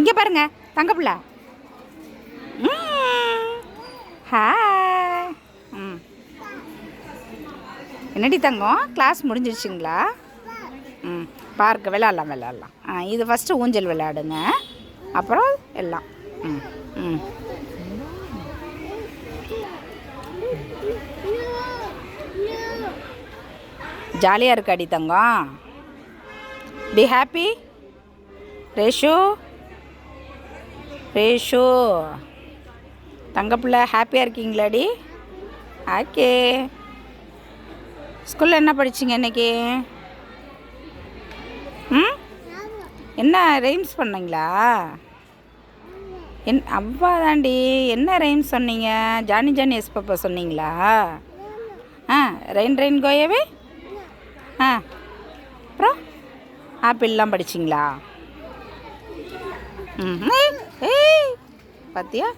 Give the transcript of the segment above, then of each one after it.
இங்கே பாருங்க தங்க பிள்ளை. ஹாய். ம். என்னடி தங்கம்? கிளாஸ் முடிஞ்சிருச்சுங்களா? ம் பார்க்க விளாட்லாம் விளாட்லாம் ஆ இது ஃபஸ்ட்டு ஊஞ்சல் விளையாடுங்க. அப்புறம் எல்லாம். ம் ம். ஜாலியாக இருக்காடி தங்கம். Be happy Reshu. ரேஷு தங்கப்பிள்ள ஹாப்பியாக இருக்கீங்களாடி? ஓகே. ஸ்கூலில் என்ன படிச்சிங்க இன்னைக்கு? ம்? என்ன ரைம்ஸ் பண்ணீங்களா? என் அவ்வா தாண்டி என்ன ரைம்ஸ் சொன்னீங்க? ஜானி ஜானி எஸ் பாப்பா சொன்னீங்களா? ஆ ரெயின் ரெயின் கோயவே? ஆ. அப்புறம் ஆப்பிள்லாம் படிச்சிங்களா? ம் பார்த்தியா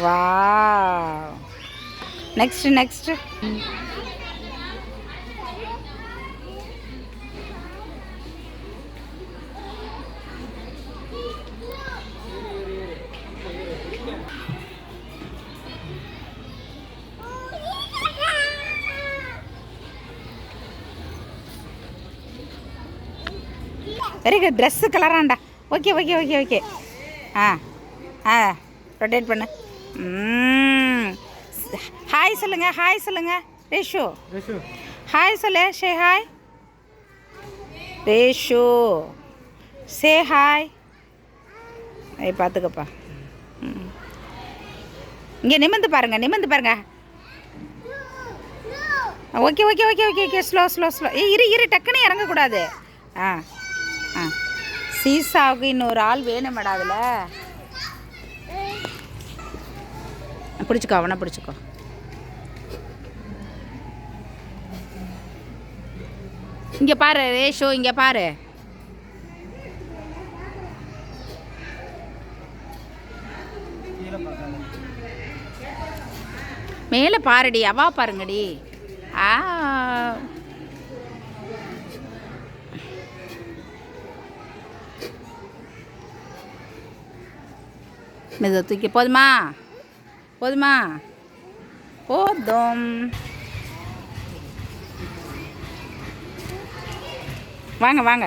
வா Next next very good dress கலராண்டா okay okay okay okay ஆ ஆ ரொட்டேட் பண்ணு. ம் ஹாய் சொல்லுங்க. ஹாய் சொல்லுங்க. ரேஷு. ஹாய் சொல்லு. Say hi Reshu. Say hi ஐய் பார்த்துக்கப்பா. இங்கே நிமிந்து பாருங்க நிமிந்து பாருங்க. Okay okay okay okay okay slow slow slow ஏ இரு இரு. டக்குன்னு இறங்கக்கூடாது. ஆ ஆ. சீசாவுக்கு இன்னொரு ஆள் வேணுமேடா அதில். பிடிச்சிக்கோ அவனை பிடிச்சிக்கோ. இங்கே பாரு ரேஷோ இங்கே பாரு. மேலே பாருடி அவா பாருங்கடி. ஆ. மெதுவா தூக்கி போதுமா? போதுமா? போதும். வாங்க வாங்க.